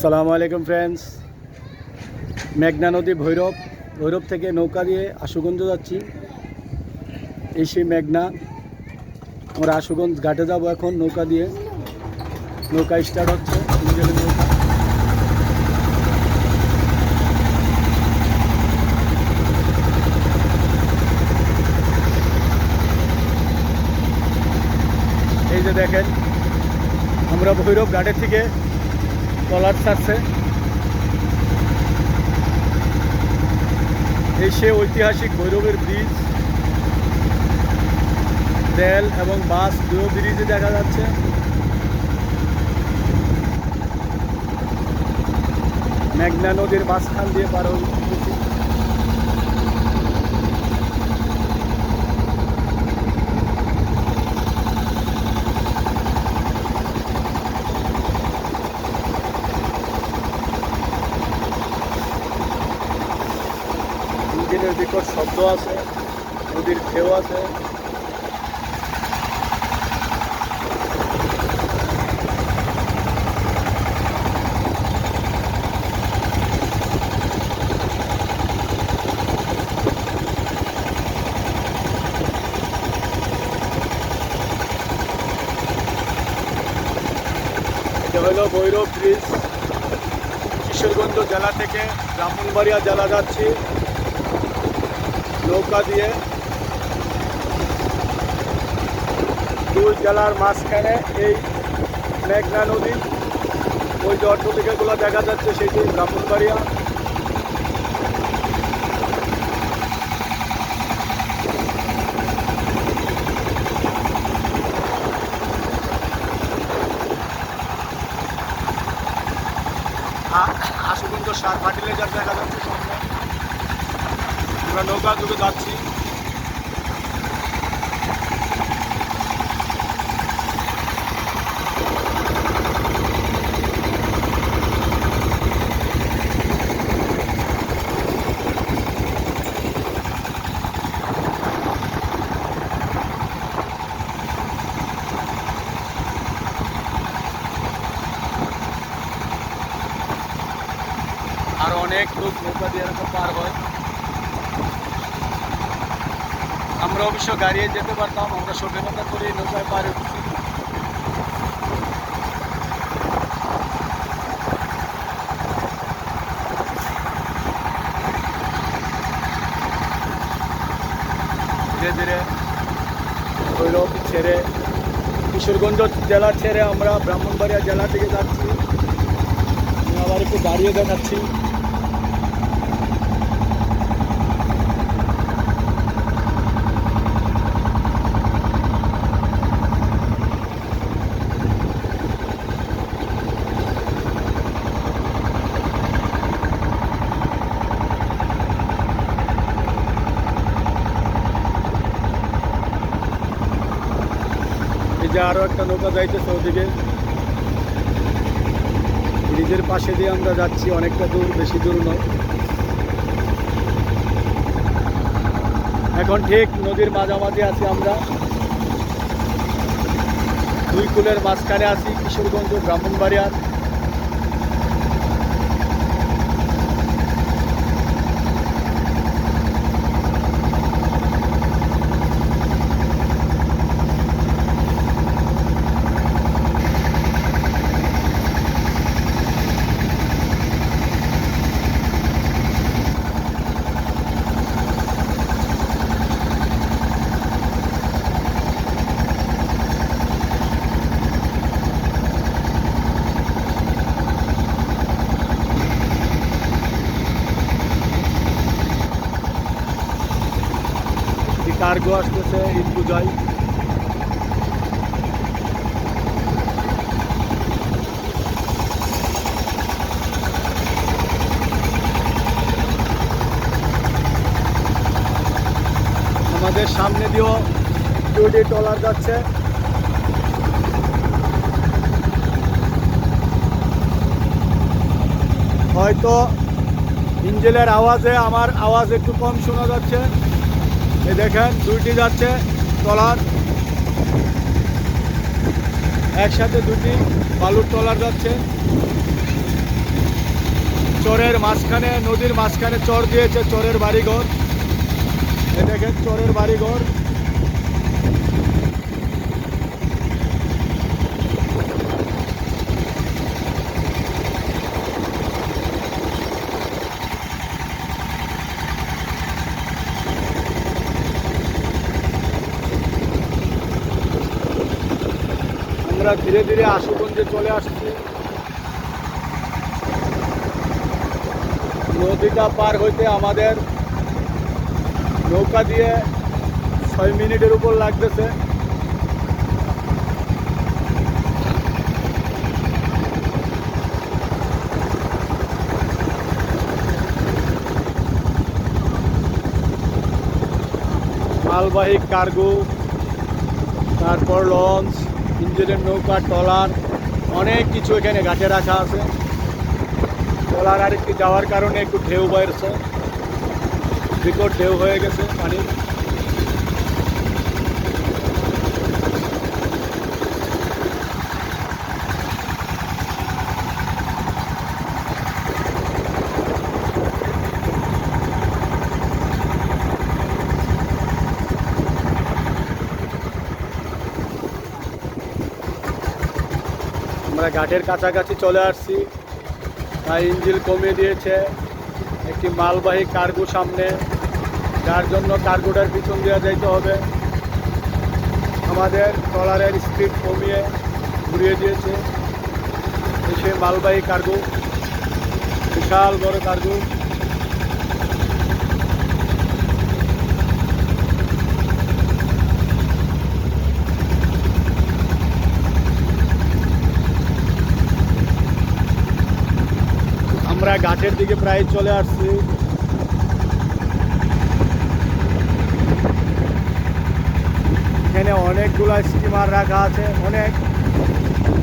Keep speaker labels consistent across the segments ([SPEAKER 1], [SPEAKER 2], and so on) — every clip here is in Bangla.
[SPEAKER 1] আসসালামু আলাইকুম ফ্রেন্ডস মেঘনা নদী ভৈরব ভৈরব থেকে নৌকা দিয়ে আশুগঞ্জ যাচ্ছি। এই সেই মেঘনা। আমরা আশুগঞ্জ ঘাটে যাব এখন নৌকা দিয়ে। নৌকা স্টার্ট হচ্ছে। এই যে দেখেন, আমরা ভৈরব ঘাটের থেকে ট্রলার ছাড়ছে এই সে ঐতিহাসিক ভৈরবের ব্রিজ রেল এবং বাস দুটো ব্রিজে দেখা যাচ্ছে। মেঘনা নদীর মাঝখান দিয়ে পার ইঞ্জিনের বিকট শব্দ আছে, নদীর ঢেউ আছে। হলো ভৈরব ব্রিজ, কিশোরগঞ্জ জেলা থেকে ব্রাহ্মণবাড়িয়া জেলা যাচ্ছি। নৌকা দিয়ে দুই জেলার মাঝখানে এই মেঘনা নদী, ওই যে অট্টলিকাগুলো দেখা যাচ্ছে, সেটি ব্রাহ্মণবাড়িয়া আ- আশুগঞ্জ সার ফার্টিলাইজার দেখা যাচ্ছে সামনে আমরা নৌকা যুগে যাচ্ছি। আর অনেক লোক নৌকা দিয়ে এরকম পার হয়। আমরা অবশ্য গাড়িয়ে যেতে পারতাম, আমরা সভ্যতা করে নৌকায় পার ধীরে ধীরে ভৈরব ছেড়ে, কিশোরগঞ্জ জেলা ছেড়ে আমরা ব্রাহ্মণবাড়িয়া জেলা থেকে যাচ্ছি। আবার একটু দাঁড়িয়ে দেখাচ্ছি। এই যে আরও একটা নৌকা যাইতেছে ওদিকে। ব্রিজের পাশে দিয়ে আমরা যাচ্ছি, অনেকটা দূর, বেশি দূর নয়। এখন ঠিক নদীর মাঝামাঝি আছি আমরা। দুই কুলের মাঝখানে আছি কিশোরগঞ্জ, ব্রাহ্মণবাড়িয়ার। কার্গো আসতেছে ঈদ পূজায় আমাদের সামনে দিয়েও দুটি ট্রলার যাচ্ছে। হয়তো ইঞ্জেলের আওয়াজে, আমার আওয়াজ একটু কম শোনা যাচ্ছে। এই দেখেন, দুইটি যাচ্ছে ট্রলার। একসাথে দুটি বালুর ট্রলার যাচ্ছে। চরের মাঝখানে, নদীর মাঝখানে চর দিয়েছে চরের বাড়িঘর। এ দেখেন, চরের বাড়িঘর। আমরা ধীরে ধীরে আশুগঞ্জে চলে আসছি। নদীটা পার হইতে আমাদের নৌকা দিয়ে ছয় মিনিটের উপর লাগতেছে। মালবাহী কার্গো, তারপর লঞ্চ। ইঞ্জিনের নৌকা টলার অনেক কিছু এখানে ঘাটে রাখা আছে। ট্রলার আর একটু যাওয়ার কারণে একটু ঢেউ বেরছে বিকট ঢেউ হয়ে গেছে পানি ঘাটের কাছাকাছি চলে আসছি। তাই ইঞ্জিল কমিয়ে দিয়েছে। একটি মালবাহী কার্গো সামনে। যার জন্য কার্গোটার পিছন দেওয়া যাইতে হবে। আমাদের ট্রলারের স্পিড কমিয়ে ঘুরিয়ে দিয়েছে। সে মালবাহী কার্গো, বিশাল বড় কার্গো। ঘাটের দিকে প্রায় চলে আসছি। এখানে অনেকগুলা স্টিমার রাখা আছে, অনেক।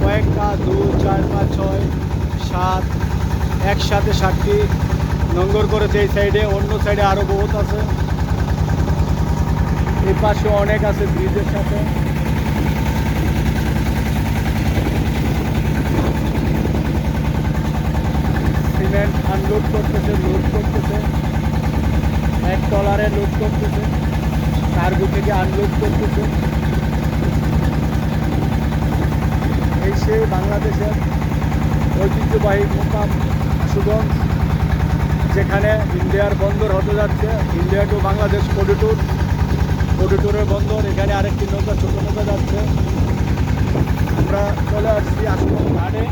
[SPEAKER 1] কয়েকটা দু চার, পাঁচ, ছয়, সাত, একসাথে সাতটি। নঙ্গর করেছে এই সাইডে, অন্য সাইডে আরও বহুত আছে। এই পাশে অনেক আছে ব্রিজের সাথে। সিমেন্ট আনলোড করতেছে লোড করতেছে, এক টলারে লোড করতেছে কার্গো থেকে আনলোড করতেছে। এই সে বাংলাদেশের ঐতিহ্যবাহী মোকাম সুগঞ্জ যেখানে ইন্ডিয়ার বন্দর হতে যাচ্ছে। ইন্ডিয়া টু বাংলাদেশ করিডোর করিডোরের বন্দর, এখানে আরেকটি নৌকা, ছোটো নৌকা যাচ্ছে। আমরা চলে আসছি আশুগঞ্জ ঘাটে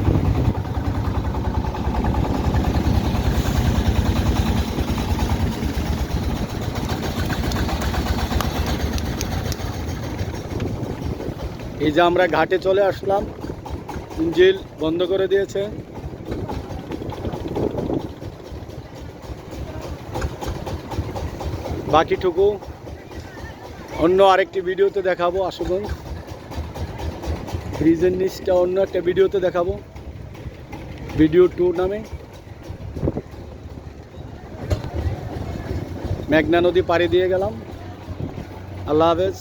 [SPEAKER 1] এই যে আমরা ঘাটে চলে আসলাম, ইঞ্জিল বন্ধ করে দিয়েছে। বাকিটুকু অন্য আরেকটি ভিডিওতে দেখাবো, আশুগঞ্জ। ব্রিজের নিচটা অন্য একটা ভিডিওতে দেখাবো, ভিডিও টু নামে। মেঘনা নদী পাড়ি দিয়ে গেলাম। আল্লাহ হাফেজ।